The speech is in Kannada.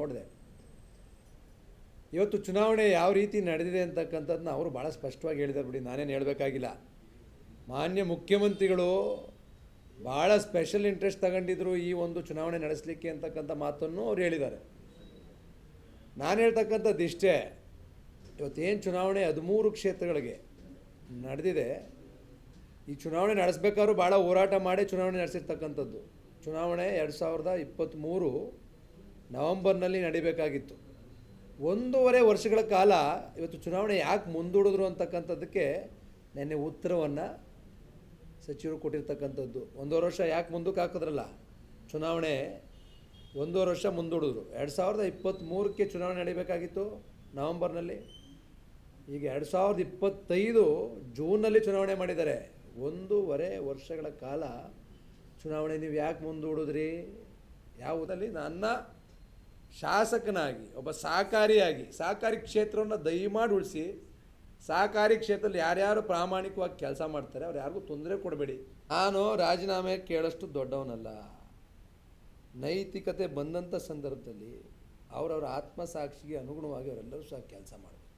ನೋಡಿದೆ. ಇವತ್ತು ಚುನಾವಣೆ ಯಾವ ರೀತಿ ನಡೆದಿದೆ ಅಂತಕ್ಕಂಥದ್ದನ್ನ ಅವರು ಭಾಳ ಸ್ಪಷ್ಟವಾಗಿ ಹೇಳಿದ್ದಾರೆ ಬಿಡಿ, ನಾನೇನು ಹೇಳಬೇಕಾಗಿಲ್ಲ. ಮಾನ್ಯ ಮುಖ್ಯಮಂತ್ರಿಗಳು ಭಾಳ ಸ್ಪೆಷಲ್ ಇಂಟ್ರೆಸ್ಟ್ ತಗೊಂಡಿದ್ರು ಈ ಒಂದು ಚುನಾವಣೆ ನಡೆಸಲಿಕ್ಕೆ ಅಂತಕ್ಕಂಥ ಮಾತನ್ನು ಅವ್ರು ಹೇಳಿದ್ದಾರೆ. ನಾನು ಹೇಳ್ತಕ್ಕಂಥದ್ದು ಇಷ್ಟೇ ಇವತ್ತೇನು ಚುನಾವಣೆ ಹದಿಮೂರು ಕ್ಷೇತ್ರಗಳಿಗೆ ನಡೆದಿದೆ, ಈ ಚುನಾವಣೆ ನಡೆಸ್ಬೇಕಾದ್ರೂ ಭಾಳ ಹೋರಾಟ ಮಾಡಿ ಚುನಾವಣೆ ನಡೆಸಿರ್ತಕ್ಕಂಥದ್ದು. ಚುನಾವಣೆ ಎರಡು ಸಾವಿರದ ಇಪ್ಪತ್ತ್ಮೂರು ನವಂಬರ್ನಲ್ಲಿ ನಡಿಬೇಕಾಗಿತ್ತು. ಒಂದೂವರೆ ವರ್ಷಗಳ ಕಾಲ ಇವತ್ತು ಚುನಾವಣೆ ಯಾಕೆ ಮುಂದೂಡಿದ್ರು ಅಂತಕ್ಕಂಥದ್ದಕ್ಕೆ ನೆನ್ನೆ ಉತ್ತರವನ್ನು ಸಚಿವರು ಕೊಟ್ಟಿರ್ತಕ್ಕಂಥದ್ದು. ಒಂದೂವರೆ ವರ್ಷ ಯಾಕೆ ಮುಂದಕ್ಕೆ ಹಾಕಿದ್ರಲ್ಲ? ಚುನಾವಣೆ ಒಂದೂವರೆ ವರ್ಷ ಮುಂದೂಡಿದ್ರು. ಎರಡು ಸಾವಿರದ ಇಪ್ಪತ್ತ್ಮೂರಕ್ಕೆ ಚುನಾವಣೆ ನಡಿಬೇಕಾಗಿತ್ತು ನವೆಂಬರ್ನಲ್ಲಿ. ಈಗ ಎರಡು ಸಾವಿರದ ಇಪ್ಪತ್ತೈದು ಜೂನಲ್ಲಿ ಚುನಾವಣೆ ಮಾಡಿದ್ದಾರೆ. ಒಂದೂವರೆ ವರ್ಷಗಳ ಕಾಲ ಚುನಾವಣೆ ನೀವು ಯಾಕೆ ಮುಂದೂಡಿದ್ರಿ? ಯಾವುದಲ್ಲಿ ನನ್ನ ಶಾಸಕನಾಗಿ, ಒಬ್ಬ ಸಹಕಾರಿಯಾಗಿ, ಸಹಕಾರಿ ಕ್ಷೇತ್ರವನ್ನು ದಯಮಾಡಿ ಉಳಿಸಿ, ಸಹಕಾರಿ ಕ್ಷೇತ್ರದಲ್ಲಿ ಯಾರ್ಯಾರು ಪ್ರಾಮಾಣಿಕವಾಗಿ ಕೆಲಸ ಮಾಡ್ತಾರೆ, ಅವ್ರು ಯಾರಿಗೂ ತೊಂದರೆ ಕೊಡಬೇಡಿ. ನಾನು ರಾಜೀನಾಮೆ ಕೇಳಷ್ಟು ದೊಡ್ಡವನಲ್ಲ. ನೈತಿಕತೆ ಬಂದಂಥ ಸಂದರ್ಭದಲ್ಲಿ ಅವರವರ ಆತ್ಮಸಾಕ್ಷಿಗೆ ಅನುಗುಣವಾಗಿ ಅವರೆಲ್ಲರೂ ಸಹ ಕೆಲಸ ಮಾಡಬೇಕು.